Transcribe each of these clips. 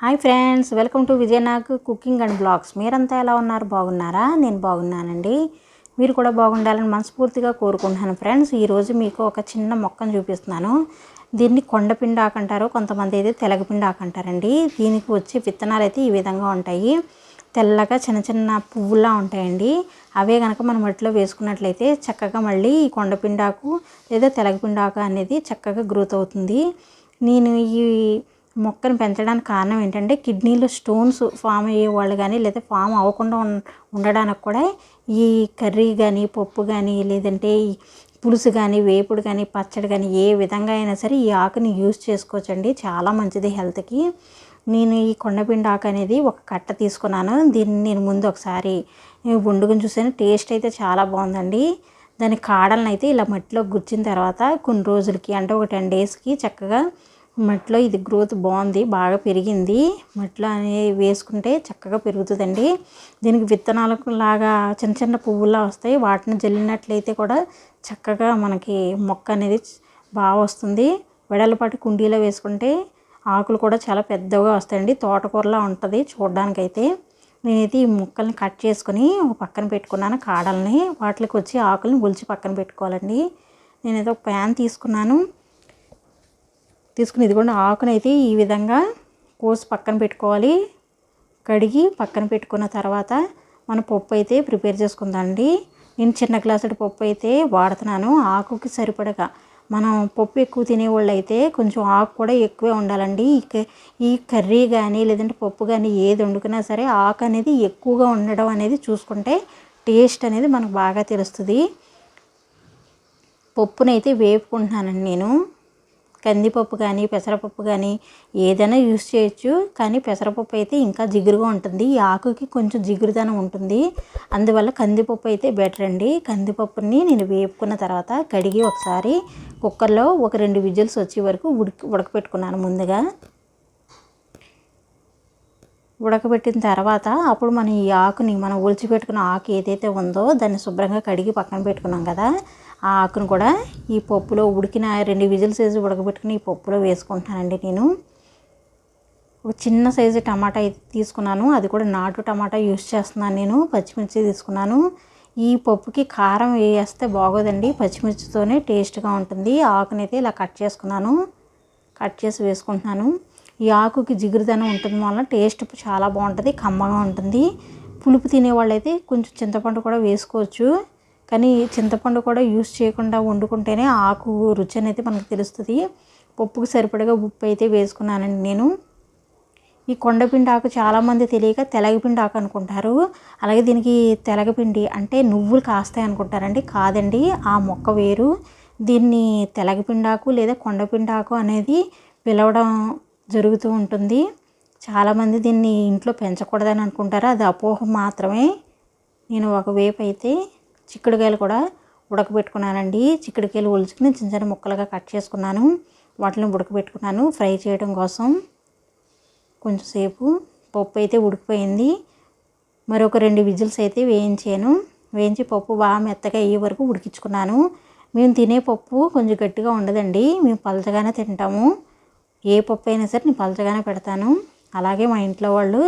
Hi friends welcome to Vijayanag cooking and blogs. మీరంతా ఎలా ఉన్నారు? బాగున్నారా? నేను బాగున్నానండి. మీరు కూడా బాగుండాలని మనస్ఫూర్తిగా కోరుకుంటున్నాను ఫ్రెండ్స్. ఈరోజు మీకు ఒక చిన్న మొక్కను చూపిస్తున్నాను. దీన్ని కొండపిండి ఆకంటారు కొంతమంది అయితే తెలగపిండి ఆకంటారండి దీనికి వచ్చే విత్తనాలు అయితే ఈ విధంగా ఉంటాయి. తెల్లగా చిన్న చిన్న పువ్వులా ఉంటాయండి. అవే కనుక మనం మట్టిలో వేసుకున్నట్లయితే చక్కగా మళ్ళీ ఈ కొండపిండాకు లేదా తెలగపిండాకు అనేది చక్కగా గ్రోత్ అవుతుంది. నేను ఈ మొక్కను పెంచడానికి కారణం ఏంటంటే కిడ్నీలో స్టోన్స్ ఫామ్ అయ్యే వాళ్ళు కానీ లేదా ఫామ్ అవ్వకుండా ఉండడానికి కూడా ఈ కర్రీ కానీ పప్పు కానీ లేదంటే ఈ పులుసు కానీ వేపుడు కానీ పచ్చడి కానీ ఏ విధంగా అయినా సరే ఈ ఆకుని యూజ్ చేసుకోవచ్చండి. చాలా మంచిది హెల్త్కి. నేను ఈ కొండపిండి ఆకు అనేది ఒక కట్ట తీసుకున్నాను. దీన్ని నేను ముందు ఒకసారి వండుకొని చూసాను టేస్ట్ అయితే చాలా బాగుందండి. దాని కాడలను అయితే ఇలా మట్టిలో గుచ్చిన తర్వాత కొన్ని రోజులకి అంటే ఒక టెన్ డేస్కి చక్కగా మట్టిలో ఇది గ్రోత్ బాగుంది బాగా పెరిగింది. మట్టిలో అనేది వేసుకుంటే చక్కగా పెరుగుతుందండి. దీనికి విత్తనాలకు లాగా చిన్న చిన్న పువ్వులా వస్తాయి. వాటిని జల్లినట్లయితే కూడా చక్కగా మనకి మొక్క అనేది బాగా వస్తుంది. వెడలపాటి కుండీలో వేసుకుంటే ఆకులు కూడా చాలా పెద్దగా వస్తాయండి. తోటకూరలా ఉంటుంది చూడడానికైతే. నేనైతే ఈ ముక్కల్ని కట్ చేసుకుని ఒక పక్కన పెట్టుకున్నాను కాడల్ని. వాటికి వచ్చి ఆకులను ఒలిచి పక్కన పెట్టుకోవాలండి. నేనైతే ఒక ప్యాన్ తీసుకున్నాను. తీసుకుని ఇదిగోండి ఆకునైతే ఈ విధంగా కోసి పక్కన పెట్టుకోవాలి. కడిగి పక్కన పెట్టుకున్న తర్వాత మన పప్పు అయితే ప్రిపేర్ చేసుకుందామండి. నేను చిన్న గ్లాసుడి పప్పు అయితే వాడుతున్నాను. ఆకుకి సరిపడగా మనం పప్పు ఎక్కువ తినేవాళ్ళు అయితే కొంచెం ఆకు కూడా ఎక్కువే ఉండాలండి. ఈ క- ఈ కర్రీ కానీ లేదంటే పప్పు కానీ ఏది వండుకున్నా సరే ఆకు అనేది ఎక్కువగా ఉండడం అనేది చూసుకుంటే టేస్ట్ అనేది మనకు బాగా తెలుస్తుంది. పప్పునైతే వేపుకుంటున్నానండి నేను. కందిపప్పు కానీ పెసరపప్పు కానీ ఏదైనా యూస్ చేయొచ్చు. కానీ పెసరపప్పు అయితే ఇంకా జిగురుగా ఉంటుంది. ఈ ఆకుకి కొంచెం జిగురుదనం ఉంటుంది. అందువల్ల కందిపప్పు అయితే బెటర్ అండి. కందిపప్పుని నేను వేపుకున్న తర్వాత కడిగి ఒకసారి కుక్కర్లో ఒక రెండు విజిల్స్ వచ్చే వరకు ఉడికి ఉడకపెట్టుకున్నాను ముందుగా. ఉడకబెట్టిన తర్వాత అప్పుడు మనం ఈ ఆకుని మనం ఒలిచిపెట్టుకున్న ఆకు ఏదైతే ఉందో దాన్ని శుభ్రంగా కడిగి పక్కన పెట్టుకున్నాం కదా. ఆ ఆకును కూడా ఈ పప్పులో ఉడికిన రెండు విజిల్స్ వేసి ఉడకబెట్టుకుని ఈ పప్పులో వేసుకుంటానండి నేను. ఒక చిన్న సైజు టమాటా అయితే తీసుకున్నాను. అది కూడా నాటు టమాటా యూస్ చేస్తున్నాను నేను. పచ్చిమిర్చి తీసుకున్నాను. ఈ పప్పుకి కారం వేస్తే బాగోదండి. పచ్చిమిర్చితోనే టేస్ట్గా ఉంటుంది. ఆకునైతే ఇలా కట్ చేసుకున్నాను. కట్ చేసి వేసుకుంటున్నాను. ఈ ఆకుకి జిగురుదనం ఉంటుంది వలన టేస్ట్ చాలా బాగుంటుంది. కమ్మగా ఉంటుంది. పులుపు తినేవాళ్ళైతే కొంచెం చింతపండు కూడా వేసుకోవచ్చు. కానీ చింతపండు కూడా యూస్ చేయకుండా వండుకుంటేనే ఆకు రుచి అనేది మనకు తెలుస్తుంది. పప్పుకి సరిపడగా ఉప్పు అయితే వేసుకున్నానండి నేను. ఈ కొండపిండి ఆకు చాలామంది తెలియక తెలగపిండి ఆకు అనుకుంటారు. అలాగే దీనికి తెలగపిండి అంటే నువ్వులు కాస్తాయి అనుకుంటారండి. కాదండి ఆ మొక్క వేరు. దీన్ని తెలగపిండాకు లేదా కొండపిండాకు అనేది పిలవడం జరుగుతూ ఉంటుంది. చాలామంది దీన్ని ఇంట్లో పెంచకూడదని అనుకుంటారు. అది అపోహ మాత్రమే. నేను ఒకవేపు అయితే చిక్కుడుకాయలు కూడా ఉడకబెట్టుకున్నానండి. చిక్కుడుకాయలు ఒలుచుకుని చిన్న చిన్న ముక్కలుగా కట్ చేసుకున్నాను. వాటిని ఉడకబెట్టుకున్నాను. ఫ్రై చేయడం కోసం కొంచెం సేపు. పప్పు అయితే ఉడికిపోయింది. మరొక రెండు విజిల్స్ అయితే వేయించాను. వేయించి పప్పు బాగా మెత్తగా అయ్యే వరకు ఉడికించుకున్నాను. మేము తినే పప్పు కొంచెం గట్టిగా ఉండదండి. మేము పలచగానే తింటాము. ఏ పప్పు అయినా సరే నేను పలచగానే పెడతాను. అలాగే మా ఇంట్లో వాళ్ళు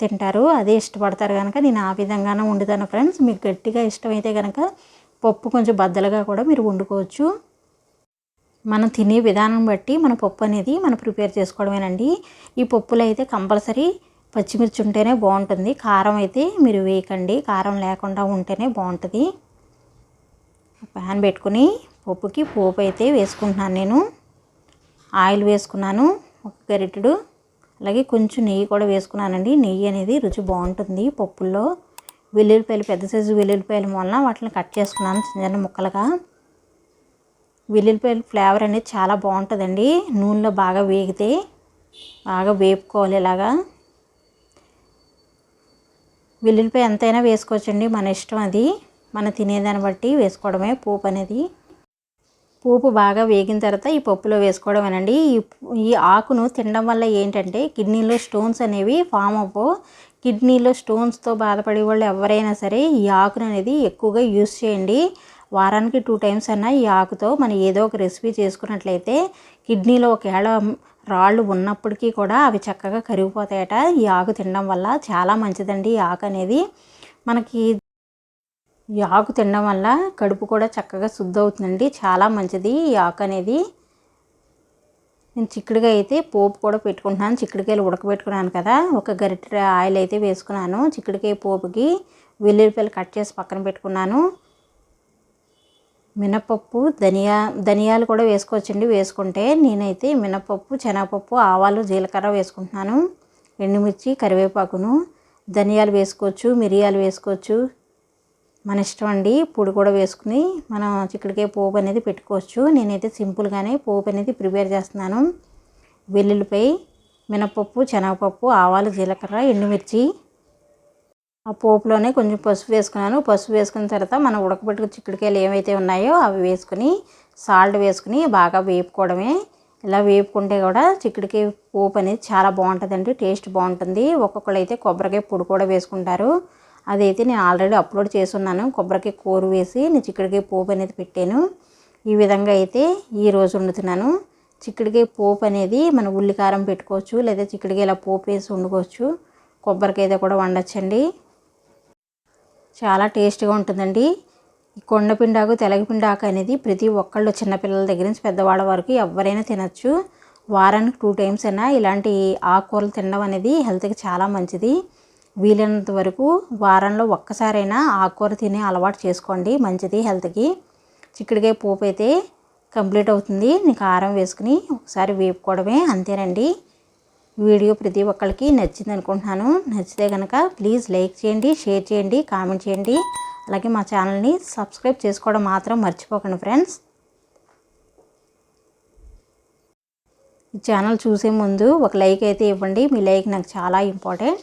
తింటారు అదే ఇష్టపడతారు కనుక నేను ఆ విధంగానే వండుతాను ఫ్రెండ్స్. మీకు గట్టిగా ఇష్టమైతే కనుక పప్పు కొంచెం బద్దలుగా కూడా మీరు వండుకోవచ్చు. మనం తినే విధానం బట్టి మన పప్పు అనేది మనం ప్రిపేర్ చేసుకోవడమేనండి. ఈ పప్పులో అయితే కంపల్సరీ పచ్చిమిర్చి ఉంటేనే బాగుంటుంది. కారం అయితే మీరు వేయకండి. కారం లేకుండా ఉంటేనే బాగుంటుంది. ప్యాన్ పెట్టుకుని పప్పుకి పోపు అయితే వేసుకుంటున్నాను నేను. ఆయిల్ వేసుకున్నాను. ఒక గరిటెడు. అలాగే కొంచెం నెయ్యి కూడా వేసుకున్నానండి. నెయ్యి అనేది రుచి బాగుంటుంది. పప్పుల్లో వెల్లుల్లిపాయలు పెద్ద సైజు వెల్లుల్లిపాయలు వలన వాటిని కట్ చేసుకున్నాను చిన్న చిన్న ముక్కలుగా. వెల్లుల్లిపాయల ఫ్లేవర్ అనేది చాలా బాగుంటుందండి. నూనెలో బాగా వేగితే బాగా వేపుకోవాలి ఇలాగా. వెల్లుల్లిపాయ ఎంతైనా వేసుకోవచ్చండి. మన ఇష్టం అది. మన తినేదాన్ని బట్టి వేసుకోవడమే. పోపు అనేది పోపు బాగా వేగిన తర్వాత ఈ పప్పులో వేసుకోవడమేనండి ఈ ఈ ఆకును తినడం వల్ల ఏంటంటే కిడ్నీలో స్టోన్స్ అనేవి ఫామ్ అవ్వవు. కిడ్నీలో స్టోన్స్తో బాధపడే వాళ్ళు ఎవరైనా సరే ఈ ఆకును అనేది ఎక్కువగా యూస్ చేయండి. వారానికి టూ టైమ్స్ అన్నా ఈ ఆకుతో మనం ఏదో ఒక రెసిపీ చేసుకున్నట్లయితే కిడ్నీలో ఒకవేళ రాళ్ళు ఉన్నప్పటికీ కూడా అవి చక్కగా కరిగిపోతాయట. ఈ ఆకు తినడం వల్ల చాలా మంచిదండి ఈ ఆకు అనేది. మనకి ఈ ఆకు తినడం వల్ల కడుపు కూడా చక్కగా శుద్ధి అవుతుందండి చాలా మంచిది ఈ ఆకు అనేది. నేను చిక్కుడుగా అయితే పోపు కూడా పెట్టుకుంటున్నాను. చిక్కుడుకాయలు ఉడకబెట్టుకున్నాను కదా. ఒక గరిటె ఆయిల్ అయితే వేసుకున్నాను. చిక్కుడుకాయ పోపుకి వెల్లుల్లిపాయలు కట్ చేసి పక్కన పెట్టుకున్నాను. మినపప్పు ధనియా ధనియాలు కూడా వేసుకోవచ్చండి. వేసుకుంటే నేనైతే మినపప్పు శనగపప్పు ఆవాలు జీలకర్ర వేసుకుంటున్నాను. ఎండుమిర్చి కరివేపాకును ధనియాలు వేసుకోవచ్చు మిరియాలు వేసుకోవచ్చు. మన ఇష్టం అండి. పొడి కూడా వేసుకుని మనం చిక్కడికాయ పోపు అనేది పెట్టుకోవచ్చు. నేనైతే సింపుల్గానే పోపు అనేది ప్రిపేర్ చేస్తున్నాను. వెల్లుల్లిపై మినపప్పు శనగపప్పు ఆవాలు జీలకర్ర ఎండుమిర్చి. ఆ పోపులోనే కొంచెం పసుపు వేసుకున్నాను. పసుపు వేసుకున్న తర్వాత మనం ఉడకబెట్టుకు చిక్కుడుకాయలు ఏవైతే ఉన్నాయో అవి వేసుకుని సాల్ట్ వేసుకుని బాగా వేపుకోవడమే. ఇలా వేపుకుంటే కూడా చిక్కుడుకాయ పోపు అనేది చాలా బాగుంటుందండి. టేస్ట్ బాగుంటుంది. ఒక్కొక్కరు అయితే కొబ్బరికాయ పొడి కూడా వేసుకుంటారు. అదైతే నేను ఆల్రెడీ అప్లోడ్ చేసున్నాను. కొబ్బరికి కూర వేసి నేను చిక్కుడుకాయ పోపు అనేది పెట్టాను. ఈ విధంగా అయితే ఈరోజు వండుతున్నాను. చిక్కడికాయ పోపు అనేది మనం ఉల్లికారం పెట్టుకోవచ్చు లేదా చిక్కడికాయ ఇలా పోపు వేసి వండుకోవచ్చు. కొబ్బరికాయ కూడా వండొచ్చండి. చాలా టేస్ట్గా ఉంటుందండి. ఈ కొండపిండాకు తెలగపిండాకు అనేది ప్రతి ఒక్కళ్ళు చిన్నపిల్లల దగ్గర నుంచి పెద్దవాళ్ళ వరకు ఎవరైనా తినచ్చు. వారానికి టూ టైమ్స్ అయినా ఇలాంటి ఆకుకూరలు తినడం అనేది హెల్త్కి చాలా మంచిది. వీలైనంత వరకు వారంలో ఒక్కసారైనా ఆకుకూర తినే అలవాటు చేసుకోండి. మంచిది హెల్త్కి. చిక్కుడుకాయ పోపు అయితే కంప్లీట్ అవుతుంది. నీకు కారం వేసుకుని ఒకసారి వేపుకోవడమే అంతేనండి. వీడియో ప్రతి ఒక్కరికి నచ్చింది అనుకుంటున్నాను. నచ్చితే కనుక ప్లీజ్ లైక్ చేయండి షేర్ చేయండి కామెంట్ చేయండి. అలాగే మా ఛానల్ని సబ్స్క్రైబ్ చేసుకోవడం మాత్రం మర్చిపోకండి ఫ్రెండ్స్. ఈ ఛానల్ చూసే ముందు ఒక లైక్ అయితే ఇవ్వండి. మీ లైక్ నాకు చాలా important.